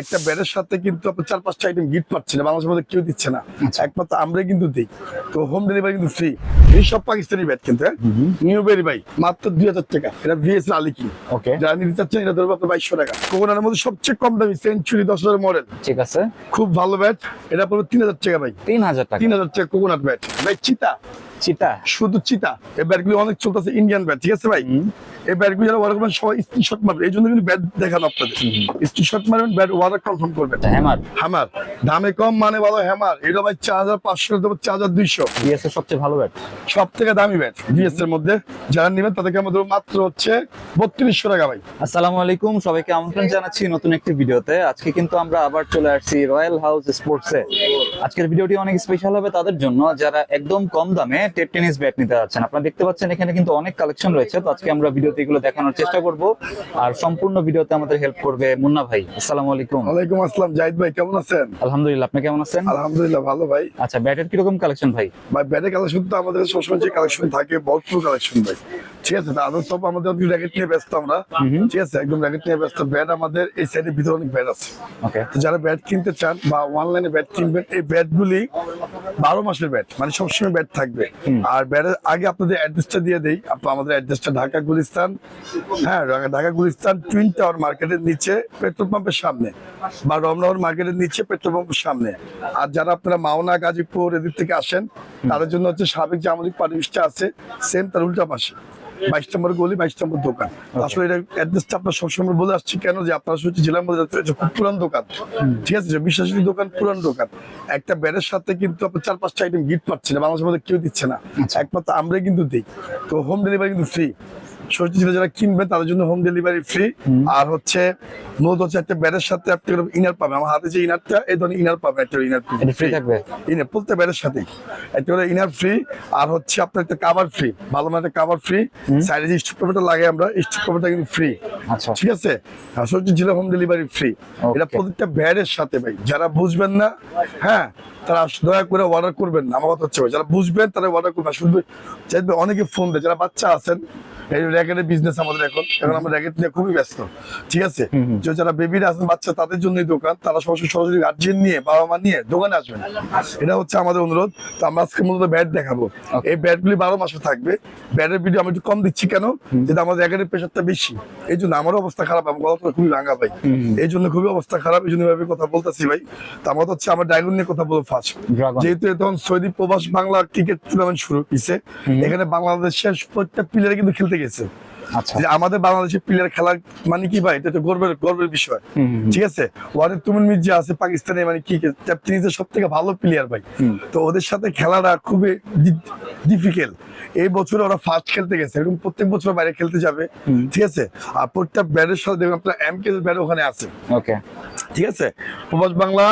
একটা ব্যাটের সাথে কিন্তু আপনার চার পাঁচটা আইটেম গিফট পাচ্ছেন না বাংলাদেশের মধ্যে কেউ দিচ্ছে না। আচ্ছা। একমাত্র আমরাই কিন্তু দিই। তো হোম ডেলিভারি কিন্তু ফ্রি এই সব পাকিস্তানি ব্যাট কিন্তু হ্যাঁ? নিউ বেরি ভাই মাত্র দুই হাজার টাকা। এটা ভিএস আলী কি ওকে যারা নিতে চাচ্ছেন এটা ধরবো আপনার বাইশশো টাকা। কোকোনার মধ্যে সবচেয়ে কম দামি সেঞ্চুরি দশ হাজার মডেল ঠিক আছে। খুব ভালো ব্যাট এটা পড়বে তিন হাজার টাকা ভাই। তিন হাজার টাকা। তিন হাজার টাকা কোকোনাট ব্যাট ভাই চিতা। চিতা? শুধু চিতা। এই ব্যাটগুলি অনেক চলতেছে ইন্ডিয়ান ব্যাট ঠিক আছে ভাই? এই ব্যাটগুলি যারা ওয়ার করবেন সবাই স্ক্রিনশট মারবে এই জন্য কিন্তু ব্যাট দেখানো আপনাদের। স্ক্রিনশট মারবেন ব্যাট ওয়ার কনফার্ম করবেন। হ্যামার হ্যামার দামে কম মানে ভালো হ্যামার এটা ভাই চার হাজার পাঁচশো দেবো চার হাজার দুইশো। বিএস এর সবচেয়ে ভালো ব্যাট। সব থেকে দামি ব্যাট বিএস এর মধ্যে যারা নেবেন তাদেরকে আমাদের মাত্র হচ্ছে বত্রিশশো টাকা ভাই। আসসালামু আলাইকুম সবাইকে আমন্ত্রণ জানাচ্ছি নতুন একটি ভিডিওতে। আজকে কিন্তু আমরা আবার চলে আসছি রয়্যাল হাউস স্পোর্টসে আজকের ভিডিওটি অনেক স্পেশাল হবে তাদের জন্য। যারা একদম কম দামে টেট টেনিস ব্যাট নিতে যাচ্ছেন আপনারা দেখতে পাচ্ছেন এখানে কিন্তু অনেক কালেকশন রয়েছে। তো আজকে আমরা ভিডিওতে এগুলো দেখানোর চেষ্টা করব। আর সম্পূর্ণ ভিডিওতে আমাদের হেল্প করবে মুন্না ভাই। আসসালামু আলাইকুম। ওয়ালাইকুম আসসালাম জাহিদ ভাই কেমন আছেন? আলহামদুলিল্লাহ আপনি কেমন আছেন? আলহামদুলিল্লাহ ভালো ভাই। আচ্ছা ব্যাটের কীরকম কালেকশন ভাই? ভাই ব্যাটের কালেকশন তো আমাদের সবসময় যে কালেকশন থাকে ভরপুর কালেকশন ভাই। ঠিক আছে আদার সব আমাদের র্যাকেট নিয়ে ব্যস্ত আমরা। ঠিক আছে একদম র্যাকেট নিয়ে ব্যস্ত। ব্যাট আমাদের এই সাইডের ভিতরে অনেক ব্যাট আছে। তো যারা ব্যাট কিনতে চান বা অনলাইনে ব্যাট কিনবেন এই ব্যাট গুলি বারো মাসের ব্যাট মানে সবসময় ব্যাট থাকবে। আর ব্যাটের আগে আপনাদের অ্যাড্রেসটা দিয়ে দেই। আপনার আমাদের অ্যাড্রেসটা ঢাকা গুলিস্তান হ্যাঁ ঢাকা- গুলিস্তান টুইন টাওয়ার মার্কেটের নিচে পেট্রোল পাম্পের সামনে বা রমনগর মার্কেটের নিচে পেট্রোল সামনে। আর যারা আপনারা মাওনা গাজীপুর এদিক থেকে আসেন তাদের জন্য হচ্ছে সাবেক যে আমাদের পারিশটা আছে সেম তার উল্টা পাশে। বাইশ নম্বর গলি বাইশ নম্বর দোকান। আসলে এটা অ্যাড্রেসটা আপনার সবসময় বলে আসছি কেন যে আপনার হচ্ছে জেলার মধ্যে খুব পুরান দোকান। ঠিক আছে বিশ্বাসী দোকান পুরান দোকান। একটা ব্যাটের সাথে কিন্তু আপনার চার পাঁচটা আইটেম গিফট পাচ্ছেন না বাংলাদেশের মধ্যে কেউ দিচ্ছে না। একমাত্র আমরাই কিন্তু দিই। তো হোম ডেলিভারি কিন্তু ফ্রি যারা কিনবেন তাদের জন্য হোম ডেলিভারি ফ্রি আর হচ্ছে মূলত হচ্ছে একটা ব্যাটের সাথে ইনার পাবেন। আমার হাতে যে ইনারটা এই ধরনের ইনার পাবেন একটা ইনার ফ্রি থাকবে? ইনার প্রত্যেক ব্যাটের সাথেই। একটা ইনার ফ্রি আর হচ্ছে আপনার একটা কাভার ফ্রি ভালো মানে একটা কাভার ফ্রি সাইডে যে স্টুপ পেপারটা লাগে আমরা স্টুপ পেপারটা কিন্তু ফ্রি আচ্ছা। ঠিক আছে? হোম ডেলিভারি ফ্রি এটা প্রত্যেকটা ব্যাটের সাথে ভাই। যারা বুঝবেন না হ্যাঁ তারা দয়া করে অর্ডার করবেন না। আমার কথা হচ্ছে যারা বুঝবেন তারা অর্ডার করবেন শুধু চাইবে অনেকে ফোন দেয়। যারা বাচ্চা আছেন এই র্যাকেটের বিজনেস আমাদের এখন। এখন আমরা র্যাকেট নিয়ে খুবই ব্যস্ত। ঠিক আছে? যে যারা বেবিরা আছেন বাচ্চা তাদের জন্যই দোকান। তারা সরাসরি সরাসরি গার্জিয়ান নিয়ে বাবা মা নিয়ে দোকানে আসবেন। এটা হচ্ছে আমাদের অনুরোধ। তো আমরা আজকে মূলত ব্যাট দেখাবো। এই ব্যাটগুলি বারো মাসে থাকবে। ব্যাটের ভিডিও আমি একটু কম দিচ্ছি কেন? যেটা আমাদের র্যাকেটের প্রেশারটা বেশি। এই জন্য আমারও অবস্থা খারাপ। গলাটা খুবই ভাঙা ভাই। এই জন্য খুবই অবস্থা খারাপ। এই জন্য এভাবে কথা বলতেছি ভাই। তো আমার হচ্ছে আমার ড্রাগন নিয়ে কথা বলব ফার্স্ট যেহেতু তখন সৌদি প্রবাস বাংলা ক্রিকেট টুর্নামেন্ট শুরু হয়েছে এখানে বাংলাদেশের প্রত্যেক প্লেয়ার কিন্তু খেলতে গেছে। আচ্ছা। যে আমাদের বাংলাদেশের প্লেয়ার খেলার মানে কি ভাই? এটা তো গর্বের গর্বের বিষয়। ঠিক আছে? ওয়ারে তুমিন মির্জা আছে পাকিস্তানে মানে কি তিনি সব থেকে ভালো প্লেয়ার ভাই। তো ওদের সাথে খেলাটা খুবই ডিফিকাল্ট এই বছর ওরা ফার্স্ট খেলতে গেছে এরকম প্রত্যেক বছর বাইরে খেলতে যাবে। ঠিক আছে? আর প্রত্যেক ব্যাটের সাথে দেখবেন আপনার এম কে ব্যাট ওখানে আছে। ওকে ঠিক আছে? প্রবাস বাংলা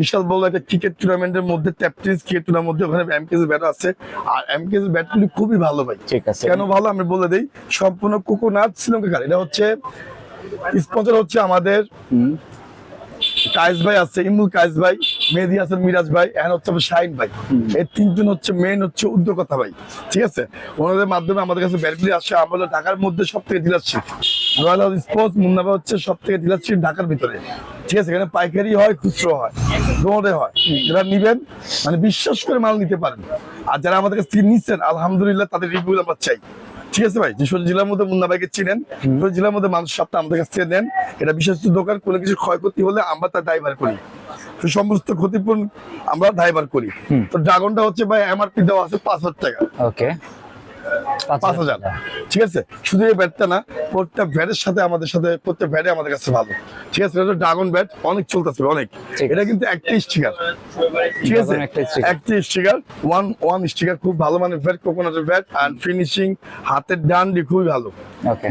বিশাল বড় একটা ক্রিকেট টুর্নামেন্টের মধ্যে ট্যাপটিস ক্রিকেট টুর্নামেন্টের মধ্যে ওখানে এমকেস ব্যাট আছে। আর এমকেস ব্যাটগুলি খুবই ভালো ভাই। ঠিক আছে। কেন ভালো? আমি বলে দেই সম্পূর্ণ কোকোনাট শ্রীলঙ্কার এটা হচ্ছে স্পন্সর হচ্ছে আমাদের কায়েস ভাই আছে ইমুল কায়েস ভাই মেহেদি হাসান মিরাজ ভাই হচ্ছে আমার শাহিন ভাই। এই তিনজন হচ্ছে মেন হচ্ছে উদ্যোক্তা ভাই। ঠিক আছে? ওনাদের মাধ্যমে আমাদের কাছে ব্যাটগুলি আসে। আমাদের ঢাকার মধ্যে সব থেকে ডিলারশিপ রয়্যাল হাউস স্পোর্টস মুন্নাবা হচ্ছে সব থেকে ডিলারশিপ ঢাকার ভিতরে। ঠিক আছে এখানে পাইকারি হয় খুচরো হয় দোনোটাই হয়। যারা নিবেন মানে বিশ্বাস করে মাল নিতে পারেন। আর যারা আমাদের কাছে থেকে নিচ্ছেন আলহামদুলিল্লাহ তাদের রিভিউ আমরা চাই। ঠিক আছে ভাই? যশোর জেলার মধ্যে মুন্না ভাইকে চিনেন যশোর জেলার মধ্যে মানুষ সপ্তাহ আমাদের কাছ থেকে নেন। এটা বিশ্বস্ত দোকান কোনো কিছু ক্ষয়ক্ষতি হলে আমরা তার ড্রাইভার করি। তো সমস্ত ক্ষতিপূরণ আমরা ড্রাইভার করি। তো ড্রাগনটা হচ্ছে ভাই এমআরপি দেওয়া আছে পাঁচ হাজার টাকা। ওকে পাঁচ হাজার ঠিক আছে? শুধু এই ব্যাটটা না প্রত্যেক ব্যাটের সাথে আমাদের সাথে প্রত্যেক ব্যাটে আমাদের কাছে ভালো। ঠিক আছে? এটা ড্রাগন ব্যাট অনেক চলতেছে অনেক। এটা কিন্তু একটা স্টিকার। ঠিক আছে? একটা স্টিকার। ওয়ান ওয়ান স্টিকার খুব ভালো মানে ব্যাট কোকোনাটের ব্যাট অ্যান্ড ফিনিশিং হাতের ডান্ডি খুবই ভালো।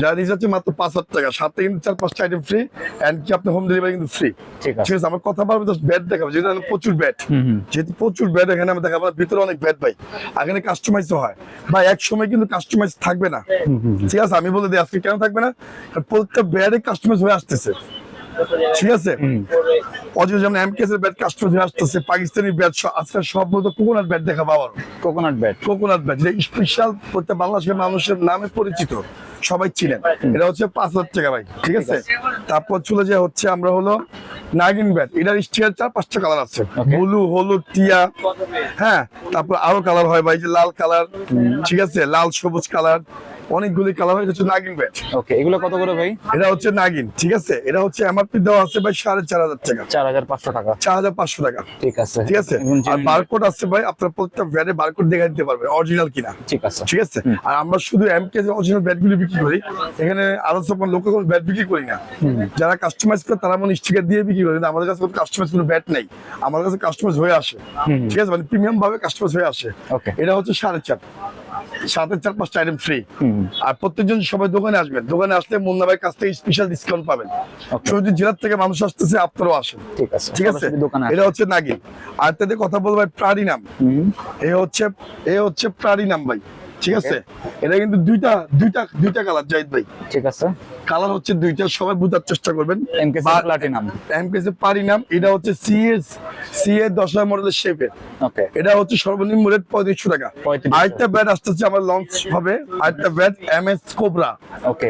যারা মাত্র পাঁচ হাজার টাকা। সাথে কিন্তু চার পাঁচটা আইটেম ফ্রি কি আপনার হোম ডেলিভারি কিন্তু ফ্রি ঠিক আছে। আমার কথা বলব জাস্ট ব্যাট দেখাবো। যেহেতু প্রচুর ব্যাট। যেহেতু প্রচুর ব্যাট এখানে আমরা দেখাবো ভিতরে অনেক ব্যাট ভাই। এখানে কাস্টমাইজ হয়। ভাই এক সময় কিন্তু কাস্টমাইজ থাকবে না। ঠিক আছে আমি বলে দিই আজকে কেন থাকবে না? প্রত্যেকটা ব্যাটে কাস্টমাইজ হয়ে আসতেছে। ঠিক আছে? অজয় যেমন ব্যাট কাস্টমার আসতেছে পাকিস্তানি ব্যাট আজকে সব মতো কোকোনাট ব্যাট দেখা পাওয়ার কোকোনাট ব্যাট কোকোনাট ব্যাট যেটা স্পেশাল প্রত্যেক বাংলাদেশের মানুষের নামে পরিচিত সবাই চিনেন। এটা হচ্ছে পাঁচ হাজার টাকা ভাই ঠিক আছে? তারপর চলে যায় হচ্ছে আমরা হলো নাগিন ব্যাট এটার স্টিয়ার চার পাঁচটা কালার আছে. ব্লু হলুদ টিয়া হ্যাঁ তারপর আরও কালার হয় ভাই যে লাল কালার ঠিক আছে? লাল সবুজ কালার অনেকগুলি কালার হয় হচ্ছে নাগিন ব্যাট ওকে এগুলো কত করে ভাই? এটা হচ্ছে নাগিন ঠিক আছে? এটা হচ্ছে এমআরপি দেওয়া আছে ভাই সাড়ে চার হাজার টাকা। চার হাজার পাঁচশো টাকা। চার হাজার পাঁচশো টাকা। ঠিক আছে। ঠিক আছে? আর বারকোড আছে ভাই আপনার প্রত্যেকটা ব্যাটে বারকোড দেখা দিতে পারবে অরিজিনাল কিনা। ঠিক আছে। ঠিক আছে? আর আমরা শুধু এম কে অরিজিনাল ব্যাট গুলি বিক্রি করি এখানে আরও সব লোক কোনো ব্যাট বিক্রি করি না। যারা কাস্টমাইজ করে তারা মানে স্টিকার দিয়ে বিক্রি করে আমাদের কাছে কোনো কাস্টমাইজ কোনো ব্যাট নেই। আমাদের কাছে কাস্টমাইজ হয়ে আসে। ঠিক আছে? মানে প্রিমিয়াম ভাবে কাস্টমাইজ হয়ে আসে. এটা হচ্ছে সাড়ে চার। সাথে চার পাঁচটা আইটেম ফ্রি আর প্রত্যেকজন সবাই দোকানে আসবেন। দোকানে আসলে মুন্না ভাইয়ের কাছ থেকে স্পেশাল ডিসকাউন্ট পাবেন। Okay. জেলার থেকে মানুষ আসতেছে আপনারাও আসেন। ঠিক আছে। ঠিক আছে? এটা হচ্ছে নাগিন। আর তাদের কথা বলব ভাই প্রাণী নাম। এ হচ্ছে এ হচ্ছে প্রাণী নাম ভাই। ঠিক আছে? এটা কিন্তু দুইটা দুইটা দুইটা কালার জাহিদ ভাই। ঠিক আছে। কালার হচ্ছে দুইটা সবাই বোঝার চেষ্টা করবেন। এমকেসি প্লাটিনাম এমকেসে এটা হচ্ছে সিএস সিএ দশ হাজার মডেলের এটা হচ্ছে সর্বনিম্ন রেট পঁয়ত্রিশশো টাকা। আরেকটা ব্যাট আসতেছে আমার লঞ্চ হবে। আরেকটা bat M S cobra okay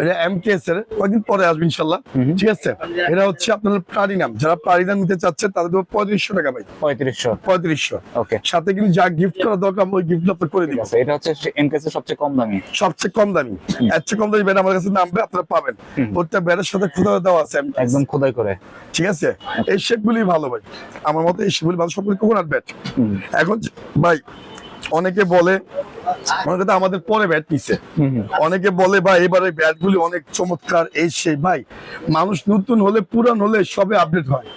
এটা এম কে এস এর। কয়েকদিন পরে আসবে ইনশাল্লাহ। ঠিক আছে? এটা হচ্ছে আপনার প্রাণী নাম যারা প্রাণী নাম নিতে চাচ্ছে তাদের দেবো পঁয়ত্রিশশো টাকা ভাই। পঁয়ত্রিশশো। পঁয়ত্রিশশো। ওকে সাথে কিন্তু যা গিফট করা দরকার ওই গিফট আপনার করে দিব। এটা হচ্ছে এমকেসি সবচেয়ে কম দামি। সবচেয়ে কম দামি। এর চেয়ে কম দামি ব্যাট আমার কাছে নামবে আপনারা পাবেন। প্রত্যেক ব্যাটের সাথে খোদা দেওয়া আছে একদম খোদাই করে। ঠিক আছে? এই শেপ গুলি ভালো ভাই। আমার মতে এই শেপ গুলি ভালো। সবগুলি কোকোনাট ব্যাট এখন ভাই অনেকে বলে অনেকে তো আমাদের পরে ব্যাট নিছে। অনেকে বলে ভাই এবারে ব্যাট গুলি অনেক চমৎকার এই সেই ভাই মানুষ নতুন হলে পুরান হলে সবে আপডেট হয়।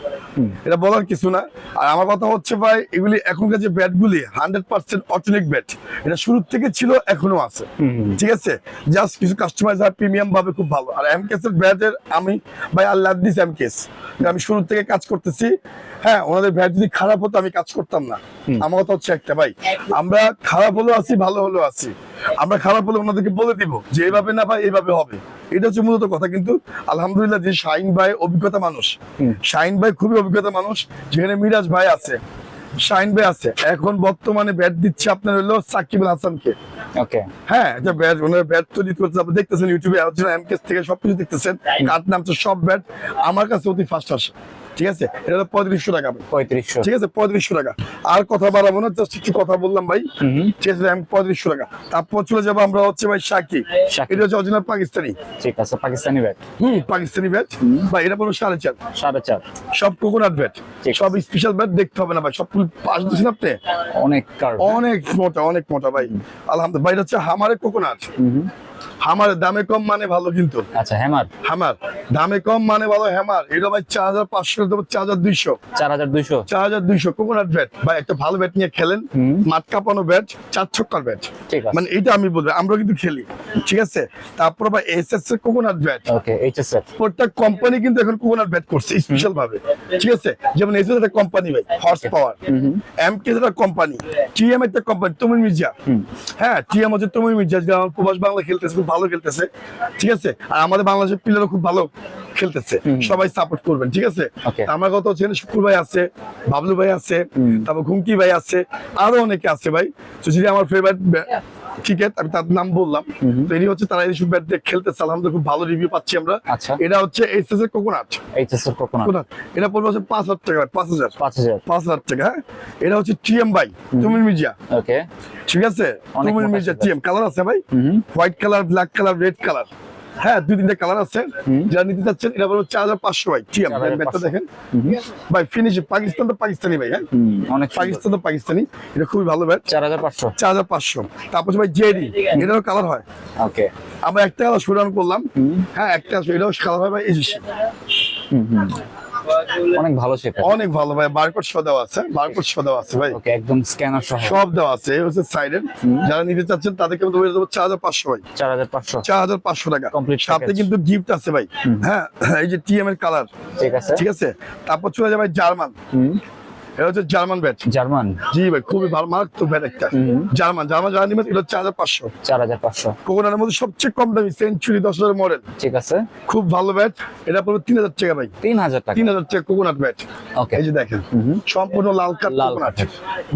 এটা বলার কিছু না। আর আমার কথা হচ্ছে ভাই এগুলি এখনকার যে ব্যাট গুলি হান্ড্রেড পার্সেন্ট অর্থনিক ব্যাট এটা শুরু থেকে ছিল এখনও আছে। ঠিক আছে? জাস্ট কিছু কাস্টমাইজ আর প্রিমিয়াম ভাবে খুব ভালো। আর এম কেসের ব্যাটের আমি ভাই আল্লাহ দিস এম কেস আমি শুরু থেকে কাজ করতেছি। হ্যাঁ ওনাদের ব্যাট যদি খারাপ হতো আমি কাজ করতাম না। আমার কথা হচ্ছে একটা ভাই আমরা খারাপ হলেও আছি ভালো হলেও আছি। আমরা খারাপ হলে ওনাদেরকে বলে দিব যে এইভাবে না ভাই এইভাবে হবে। এটা হচ্ছে মূলত কথা। কিন্তু আলহামদুলিল্লাহ যে শাহিন ভাই অভিজ্ঞতা মানুষ। শাহিন ভাই খুবই অভিজ্ঞতা মানুষ যেখানে মিরাজ ভাই আছে শাহিন ভাই আছে। এখন বর্তমানে ব্যাট দিচ্ছে আপনার হলো সাকিব আল হাসানকে। ওকে। হ্যাঁ ব্যাট ওনার ব্যাট তৈরি করতে আপনি দেখতেছেন ইউটিউবে এমকেস থেকে সবকিছু দেখতেছেন। সব ব্যাট। আমার কাছে অতি ফার্স্ট আসে। ঠিক আছে? এটা হলো পঁয়ত্রিশশো টাকা। পঁয়ত্রিশশো। ঠিক আছে? পঁয়ত্রিশশো টাকা। আর কথা বাড়াবো না জাস্ট একটু কথা বললাম ভাই। ঠিক আছে আমি পঁয়ত্রিশশো টাকা। তারপর চলে যাব আমরা হচ্ছে ভাই শাকি শাকি। এটা হচ্ছে অরিজিনাল পাকিস্তানি। ঠিক আছে Pakistani bat hmm Pakistani bat ভাই এটা পড়ল সাড়ে চার। সাড়ে চার। সব কোকোনাট ব্যাট সব স্পেশাল ব্যাট দেখতে হবে না ভাই। সব পাশ দিচ্ছেন আপনি? অনেক অনেক মোটা অনেক মোটা ভাই। আলহামদুলিল্লাহ। ভাই এটা হচ্ছে হামারে কোকোনাট। হামার দামে কম মানে ভালো কিন্তু। আচ্ছা হ্যামার? হ্যামার দামে কম মানে ভালো হ্যামার। এটা ভাই চার হাজার পাঁচশো দেবো চার হাজার দুইশো। চার হাজার দুইশো? চার হাজার দুইশো কোকোনাট ব্যাট ভাই একটা ভালো ব্যাট নিয়ে খেলেন। মাঠ কাঁপানো ব্যাট চার ছক্কার ব্যাট ঠিক আছে। মানে এটা আমি বলব আমরা কিন্তু খেলি। ঠিক আছে? তারপর ভাই এস এস এর কোকোনাট ব্যাট ওকে এইচএস এর। প্রত্যেক কোম্পানি কিন্তু এখন কোকোনাট ব্যাট করছে স্পেশাল ভাবে। ঠিক আছে? যেমন এস এস একটা কোম্পানি ভাই হর্স পাওয়ার এম কে একটা কোম্পানি টিএম একটা কোম্পানি তুমি মির্জা। হ্যাঁ টিএম হচ্ছে তুমি মির্জা প্রবাস বাংলা খেলতেছে খুব ভালো খেলতেছে ঠিক আছে? আর আমাদের বাংলাদেশের প্লেয়ারও খুব ভালো খেলতেছে। সবাই সাপোর্ট করবেন ঠিক আছে? আমার কথা হচ্ছে শুকুর ভাই আছে বাবলু ভাই আছে তারপর ঘুমকি ভাই আছে আরও অনেকে আছে ভাই। তো যদি আমার ফেভারিট ক্রিকেট আমি তার নাম বললাম। তো এটি হচ্ছে তারা এইসব ব্যাট দিয়ে খেলতেছে আলহামদুলিল্লাহ খুব ভালো রিভিউ পাচ্ছি আমরা। আচ্ছা। এটা হচ্ছে এস এস এর কোকোনাট এইচএস এর কোকোনাট এটা পড়বে হচ্ছে পাঁচ হাজার টাকা পাঁচ হাজার। পাঁচ হাজার। পাঁচ হাজার টাকা হ্যাঁ? এটা হচ্ছে TM by Tumir Mirza. Okay ঠিক আছে? তুমির মির্জা। টিএম কালার আছে ভাই? White colour black colour red colour হ্যাঁ দুই তিনটা কালার আছে। যারা নিতে চাচ্ছেন এটা বলব চার হাজার পাঁচশো ভাই। ঠিক আছে ব্যাটটা দেখেন। ভাই ফিনিশ পাকিস্তান তো পাকিস্তানি ভাই হ্যাঁ? অনেক পাকিস্তান তো পাকিস্তানি। এটা খুবই ভালো ব্যাট চার হাজার পাঁচশো। চার হাজার পাঁচশো। তারপর ভাই জেডি। এটারও কালার হয়। ওকে। আমরা একটা কালার শোডাউন করলাম। হ্যাঁ একটা এটাও কালার হয় ভাই এই অনেক ভালো শেপ অনেক ভালো ভাই বারকোড সহ দেওয়া আছে বারকোড সহ দেওয়া আছে ভাই। ওকে একদম স্ক্যানার সহ। সব দেওয়া আছে এই হচ্ছে সাইডের যারা নিতে চাচ্ছেন তাদেরকে আমি দেবো চার হাজার পাঁচশো ভাই। চার হাজার পাঁচশো। চার হাজার পাঁচশো টাকা। কমপ্লিট সাথে কিন্তু গিফট আছে ভাই। হ্যাঁ এই যে টিএম এর কালার ঠিক আছে। ঠিক আছে? তারপর চলে যাবে জার্মান। এটা হচ্ছে জার্মান ব্যাট জার্মান? জি ভাই খুবই ভালো মারাত্মক ব্যাট একটা। জার্মান জার্মান হচ্ছে হাজার পাঁচশো। চার হাজার পাঁচশো। কোকোনাটের মধ্যে সবচেয়ে কম দামি সেঞ্চুরি দশ হাজার মডেল ঠিক আছে। খুব ভালো ব্যাট এটা পড়বে তিন হাজার টাকা ভাই। তিন হাজার টাকা। তিন হাজার টাকা কোকোনাট ব্যাট ওকে। এই যে দেখেন সম্পূর্ণ লাল কাঠ কোকোনাট।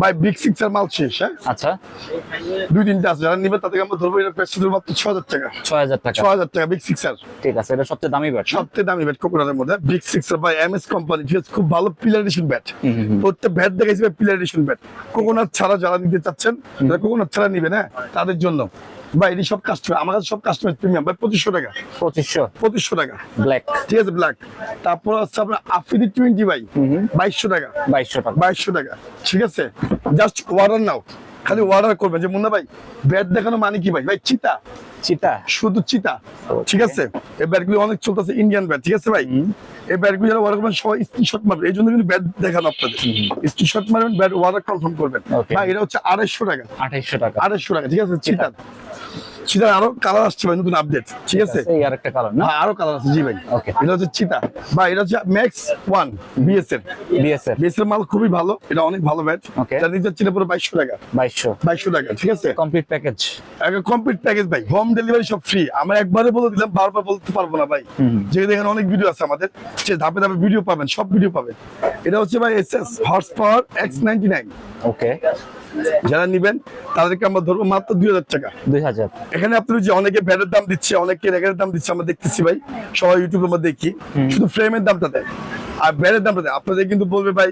ভাই বিগ সিক্স এর মাল শেষ হ্যাঁ? আচ্ছা। দুই তিনটা আছে যারা নিবে তাদেরকে আমরা ধরবো এটা প্রাইস শুধু মাত্র ছ হাজার টাকা। ছয় হাজার টাকা। ছ হাজার টাকা বিগ সিক্স ঠিক আছে এটা সবচেয়ে দামি ব্যাট সবচেয়ে দামি ব্যাট কোকোনাটের মধ্যে। বিগ সিক্স এর ভাই এম এস কোম্পানি ঠিক আছে খুব ভালো পিলার ব্যাট ব্যাট দেখাইছে পিলার এডিশন ব্যাট কোকোনাট ছাড়া যারা নিতে চাচ্ছেন তারা কোকোনাট ছাড়া নিবেন হ্যাঁ তাদের জন্য। ভাই এটি সব কাস্টমার আমার কাছে সব কাস্টমার প্রিমিয়াম ভাই পঁচিশশো টাকা। পঁচিশশো। পঁচিশশো টাকা। ব্ল্যাক ঠিক আছে ব্ল্যাক তারপর হচ্ছে আপনার আফ্রিদি টোয়েন্টি ভাই। বাইশশো টাকা। বাইশশো টাকা। বাইশশো টাকা। ঠিক আছে? জাস্ট অর্ডার নাও খালি অর্ডার করবেন যে মুন্না ভাই ব্যাট দেখানো মানে কি ভাই? ভাই চিতা। চিতা? শুধু চিতা। ঠিক আছে? এই ব্যাটগুলি অনেক চলতেছে ইন্ডিয়ান ব্যাট ঠিক আছে ভাই? এই ব্যাটগুলি যারা অর্ডার করবেন সবাই স্ক্রিনশট মারবেন এই জন্য কিন্তু ব্যাট দেখানো আপনাদের। স্ক্রিনশট মারবেন ব্যাট অর্ডার কনফার্ম করবেন. ভাই এটা হচ্ছে আড়াইশো টাকা। আড়াইশো টাকা। আড়াইশো টাকা ঠিক আছে? চিতা। চিতার আরও কালার আসছে ভাই নতুন আপডেট ঠিক আছে? এই আরেকটা কালার না? হ্যাঁ, আরও কালার আছে জি ভাই। Okay. এটা হচ্ছে চিতা বা এটা হচ্ছে ম্যাক্স ওয়ান বিএস এর বিএসএফ মাল খুবই ভালো এটা অনেক ভালো ব্যাট. এটা নিতে চাচ্ছি পুরো বাইশশো টাকা। বাইশশো। বাইশশো টাকা ঠিক আছে? কমপ্লিট প্যাকেজ একটা কমপ্লিট প্যাকেজ ভাই হোম ডেলিভারি সব ফ্রি আমরা একবারে বলে দিলাম বারবার বলতে পারব না ভাই। যেহেতু এখানে অনেক ভিডিও আছে আমাদের সে ধাপে ধাপে ভিডিও পাবেন সব ভিডিও পাবেন। এটা হচ্ছে ভাই S S horse power X ninety nine okay যারা নিবেন তাদেরকে আমরা ধরবো মাত্র দুই হাজার টাকা। দুই হাজার। এখানে আপনি যে অনেকে ভ্যাটের দাম দিচ্ছে অনেকে রেগের দাম দিচ্ছে আমরা দেখতেছি ভাই। সবাই ইউটিউবে আমরা দেখি। শুধু ফ্রেমের দামটা দেয় আর ব্যারের দামটা দেয় আপনাদের কিন্তু বলবে ভাই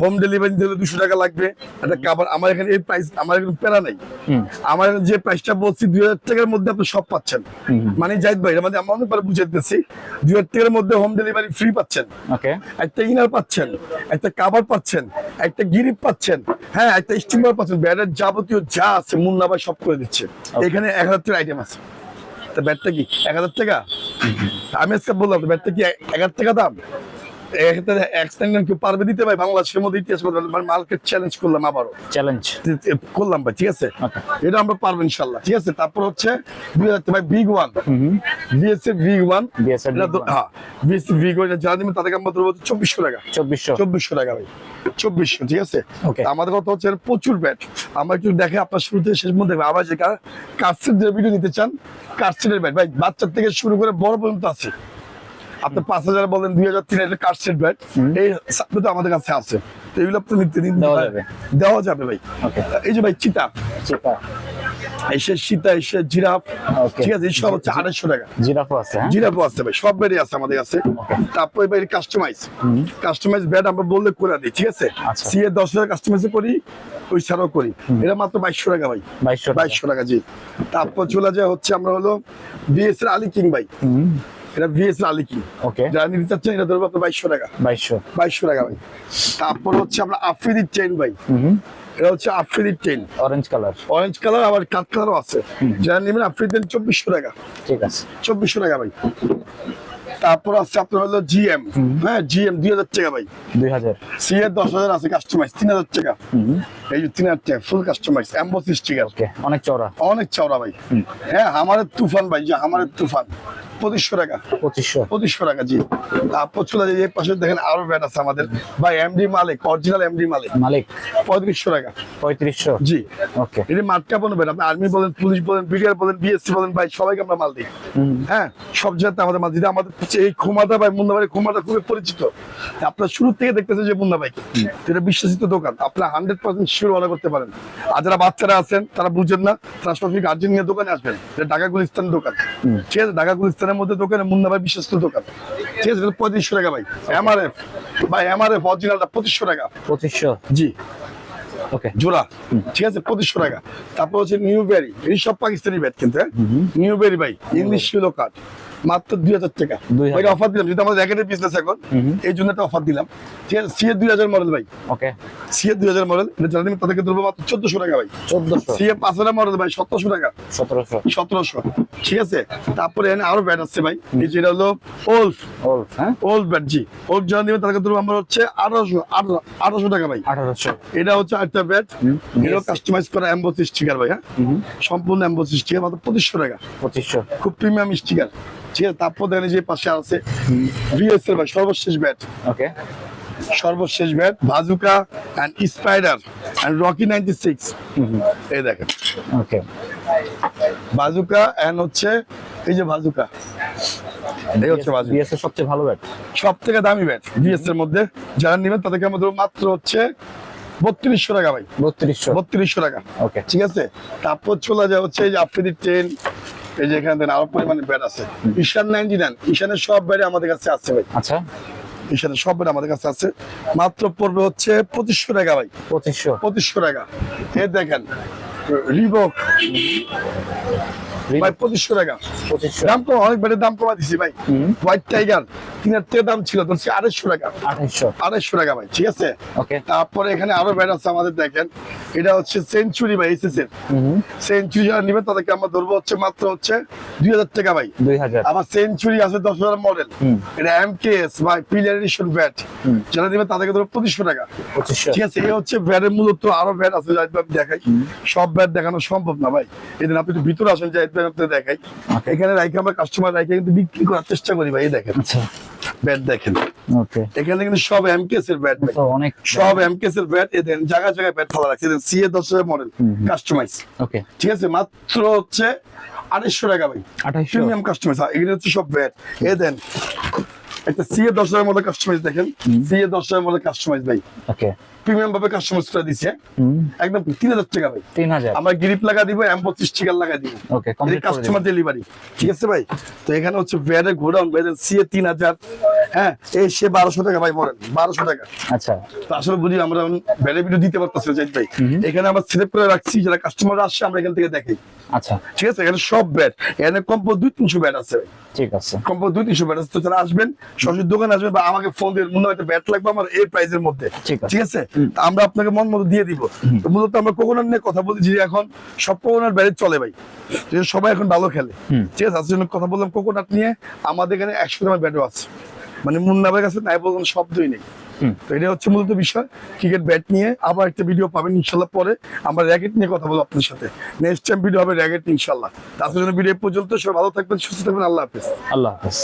হোম ডেলিভারি দিলে দুশো টাকা লাগবে। একটা কাবার আমার এখানে এই প্রাইস আমার এখানে প্যারা নাই। আমার যে প্রাইসটা বলছি দুই হাজার টাকার মধ্যে আপনি সব পাচ্ছেন। মানে জাহিদ ভাই আমরা অনেকবার বুঝে দিতেছি দুই হাজার টাকার মধ্যে হোম ডেলিভারি ফ্রি পাচ্ছেন। একটা ইনার পাচ্ছেন একটা কাভার পাচ্ছেন একটা গিরিপ পাচ্ছেন হ্যাঁ একটা স্টিমার পাচ্ছেন ব্যাটের যাবতীয় যা আছে মুন্না ভাই সব করে দিচ্ছে। এখানে এক হাজার টাকা আইটেম আছে। তা ব্যাটটা কি এক হাজার টাকা? আমি আজকে বললাম ব্যাটটা কি এক হাজার টাকা দাম? পারবে দিতে ভাই? বাংলাদেশের মধ্যে ইতিহাস মানে মার্কেট চ্যালেঞ্জ করলাম আবারও। চ্যালেঞ্জ করলাম ভাই ঠিক আছে? এটা আমরা পারব ইনশাল্লাহ ঠিক আছে? তারপর হচ্ছে দুই হাজার ভাই big one BSF big one. হ্যাঁ বিএসএফ বিগ ওয়ান যারা ধরবো চব্বিশশো টাকা। চব্বিশশো। চব্বিশশো টাকা ভাই। চব্বিশশো ঠিক আছে? আমাদের কথা হচ্ছে প্রচুর ব্যাট আমরা একটু দেখে আপনার শুরু থেকে শেষ মধ্যে আবার যে কার্সেট যে ভিডিও নিতে চান কার্সেটের ব্যাট ভাই বাচ্চার থেকে শুরু করে বড় পর্যন্ত আছে। আপনি পাঁচ হাজার বলেন দুই হাজার তিন হাজার কার্সেট ব্যাট এই সাথে তো আমাদের কাছে আছে। তো এগুলো আপনি নিতে নিতে দেওয়া যাবে। ভাই। এই যে ভাই চিতা চিতা এসে সীতা এসে জিরাফ। ঠিক আছে এইসব হচ্ছে আড়াইশো টাকা। জিরাফও আছে জিরাফও আছে ভাই সব ব্যাটই আছে আমাদের কাছে। তারপরে ভাই কাস্টমাইজ কাস্টমাইজ ব্যাট আমরা বললে করে দিই ঠিক আছে? আচ্ছা। সি এর দশ হাজার কাস্টমাইজ করি ওই ছাড়াও করি। এটা মাত্র বাইশশো টাকা ভাই। বাইশশো বাইশশো টাকা জি। তারপর চলে যায় হচ্ছে আমরা হলো বিএস এর আলী কিং ভাই। এটা বিএস এর আলী কিং? ওকে যারা নিতে চাচ্ছেন এটা ধরবো আপনার বাইশশো টাকা। বাইশশো। বাইশশো টাকা ভাই। তারপর হচ্ছে আমরা আফ্রিদির চেন ভাই। এটা হচ্ছে আফ্রিদির chain orange colour orange colour আবার কাঠ কালারও আছে। যারা নেবেন আফ্রিদির চব্বিশশো টাকা। ঠিক আছে। চব্বিশশো টাকা ভাই। তারপর আছে আপনার হলো জিএম হ্যাঁ জিএম দুই হাজার টাকা ভাই। দুই হাজার। সি এর দশ হাজার আছে কাস্টমাইজ তিন হাজার টাকা। এই যে তিন হাজার ফুল কাস্টমাইজ এম্বস স্টিকার অনেক চওড়া। অনেক চওড়া ভাই। হ্যাঁ আমাদের তুফান ভাই যে আমাদের তুফান পঁচিশশো টাকা। পঁচিশশো। পঁচিশশো টাকা জি। তারপর চলে যায় পাশে দেখেন আরও ব্যাট আছে আমাদের। ভাই MD Malik original MD Malik. Malik. পঁয়ত্রিশশো টাকা। পঁয়ত্রিশশো? জি। ওকে এটি মাঠটা বলবেন ব্যাট আপনি আর্মি বলেন পুলিশ বলেন বিডিআর বলেন বিএসসি বলেন ভাই সবাইকে আমরা মাল দিই। হ্যাঁ সব জায়গাতে আমাদের মাল দিই। আমাদের এই ক্ষমাটা ভাই মুন্না ভাই ক্ষমাটা খুবই পরিচিত। আপনার শুরু থেকে দেখতেছে যে মুন্না ভাই। এটা বিশ্বাসিত দোকান। আপনার হান্ড্রেড পার্সেন্ট শিওর অর্ডার করতে পারেন। আর যারা বাচ্চারা আছেন তারা বুঝেন না তারা সরাসরি গার্জেন নিয়ে দোকানে আসবেন। এটা ঢাকা গুলিস্তান দোকান। ঠিক আছে ঢাকা গুলিস্তানের মধ্যে দোকানে মুন্না ভাই বিশ্বাসিত দোকান। ঠিক আছে পঁয়ত্রিশশো টাকা ভাই। এমআরএফ ভাই এমআরএফ অরিজিনালটা পঁচিশশো টাকা। পঁচিশশো? জি। ওকে। জোড়া। ঠিক আছে পঁচিশশো টাকা। তারপর হচ্ছে নিউ বেরি এই সব পাকিস্তানি ব্যাট কিন্তু নিউ বেরি ভাই ইংলিশ শিলো কার্ড মাত্র দুই হাজার টাকা। 2000 ভাই অফার দিলাম যদি আমাদের র্যাকেটের বিজনেস এখন এই জন্য একটা অফার দিলাম। ঠিক আছে সি এ দুই হাজার মডেল ভাই। ওকে। সি এ দুই হাজার মডেল এটা যারা তাদেরকে ধরবো মাত্র চোদ্দশো টাকা ভাই। চোদ্দশো। সি এ পাঁচ হাজার মডেল ভাই সতেরোশো টাকা। সতেরোশো। সতেরোশো। ঠিক আছে? তারপরে এখানে আরও ব্যাট আসছে ভাই। এই যেটা হলো ওল্ফ ওল্ড হ্যাঁ? ওল্ড ব্যাট জি। ওল্ড যারা নেবেন তাদেরকে ধরবো আমরা হচ্ছে আঠারোশো আঠারোশো টাকা ভাই। আঠারোশো। এটা হচ্ছে একটা ব্যাট এটাও কাস্টমাইজ করা এম্বোস স্টিকার ভাই হ্যাঁ? সম্পূর্ণ এম্বোস স্টিকার মাত্র পঁচিশশো টাকা। পঁচিশশো। খুব প্রিমিয়াম স্টিকার ঠিক আছে তারপর দেখেন যে পাশে আছে ভাই সর্বশেষ ব্যাট ওকে সর্বশেষ bat bazooka and spider and rocky ninety six এই দেখেন। ওকে বাজুকা অ্যান্ড হচ্ছে এই যে বাজুকা এই হচ্ছে বাজুকা বিএস এর সবচেয়ে ভালো ব্যাট সব থেকে দামি ব্যাট বিএস এর মধ্যে। যারা নেবেন তাদেরকে আমাদের মাত্র হচ্ছে বত্রিশশো টাকা ভাই। বত্রিশশো। বত্রিশশো টাকা। ওকে ঠিক আছে? তারপর চলে যায় হচ্ছে এই যে আফ্রিদি টেন এই যে এখানে আরও পরিমাণে ব্যাট আছে। ঈশান নাইনটি নাইন ঈশানের সব ব্যাটে আমাদের কাছে আছে ভাই। আচ্ছা। ঈশানের সব ব্যাট আমাদের কাছে আছে। মাত্র পড়বে হচ্ছে পঁচিশশো টাকা ভাই। পঁচিশশো। পঁচিশশো টাকা। এ দেখেন রিবক। ভাই পঁচিশশো টাকা। দাম কম অনেক ব্যাটের দাম কমা দিছি ভাই। হোয়াইট টাইগার তিনের থেকে দাম ছিল ধরছি আড়াইশো টাকা। আঠাইশশো আড়াইশো টাকা ভাই ঠিক আছে? তারপরে এখানে আরও ব্যাট আছে আমাদের দেখেন। এটা হচ্ছে সেঞ্চুরি ভাই সেঞ্চুরি যারা তাদেরকে আমরা ধরবো হচ্ছে মাত্র হচ্ছে দুই হাজার টাকা ভাই। দুই হাজার। আবার সেঞ্চুরি আছে দশ হাজার মডেল এটা M K S edition bat যারা নেবেন তাদেরকে ধরো পঁচিশশো টাকা। ঠিক আছে এই হচ্ছে ব্যাটের মূলত আরও ব্যাট আছে দেখাই। সব ব্যাট দেখানো সম্ভব না ভাই। এদিন আপনি একটু ভিতরে আসেন আপনি দেখাই। এখানে রাইখে আমরা কাস্টমার রাইখে কিন্তু বিক্রি করার চেষ্টা করি ভাই দেখেন। আচ্ছা। ব্যাট দেখেন। এখানে কিন্তু সব এমকেএস এর ব্যাট অনেক সব এমকেএস এর ব্যাট এদের জায়গায় জায়গায় ব্যাট ফেলা রাখছে সিএ দশ মডেল। কাস্টমাইজ ওকে ঠিক আছে মাত্র হচ্ছে আড়াইশো টাকা ভাই। প্রিমিয়াম কাস্টমাইজ এখানে হচ্ছে সব ব্যাট এ দেন একটা সিএ দশ মডেল কাস্টমাইজ দেখেন। সিএ দশ মডেল কাস্টমাইজ ভাই। ওকে প্রিমিয়াম ভাবে কাস্টমাইজ করে দিছে। একদম তিন হাজার টাকা ভাই। তিন হাজার। আমরা গ্রিপ লাগা দিব এম পঁচিশ টিকার লাগা দিব। ওকে কাস্টমার ডেলিভারি ঠিক আছে ভাই? তো এখানে হচ্ছে তিন হাজার। হ্যাঁ এই সে বারোশো টাকা ভাই মরেন বারোশো টাকা। আচ্ছা। তো আসলে বুঝি আমরা ভিডিও দিতে পারতেছি না, জাহিদ ভাই। এখানে আমরা সিলেক্ট করে রাখছি যারা কাস্টমার আসছে আমরা এখান থেকে দেখাই আচ্ছা। ঠিক আছে? এখানে সব ব্যাট এখানে কম্পো দুই তিনশো ব্যাট আছে। ঠিক আছে। কম্পো দুই তিনশো ব্যাট আছে। তো যারা আসবেন সরাসরি দোকানে আসবেন বা আমাকে ফোন দিয়ে মনে হয় একটা ব্যাট লাগবে আমার এই প্রাইসের মধ্যে। ঠিক আছে। আমরা আপনাকে মন মতো দিয়ে দিব। তো মূলত আমরা কোকোনাট নিয়ে কথা বলছি যে এখন সব কোকোনাট ব্যাট চলে ভাই। সবাই এখন ভালো খেলে। ঠিক আছে জন্য কথা বললাম কোকোনাট নিয়ে আমাদের এখানে একশো গ্রামের ব্যাটও আছে। মানে মুন্নাবের কাছে নাই বলুন শব্দই নেই। তো এটা হচ্ছে মূলত বিষয়। ক্রিকেট ব্যাট নিয়ে আবার একটা ভিডিও পাবেন ইনশাল্লাহ পরে। আমরা র্যাকেট নিয়ে কথা বলব আপনার সাথে। নেক্সট টাইম ভিডিও হবে র্যাকেট ইনশাল্লাহ। তার জন্য ভিডিও পর্যন্ত। সবাই ভালো থাকবেন সুস্থ থাকবেন। আল্লাহ হাফিজ। আল্লাহ হাফেজ।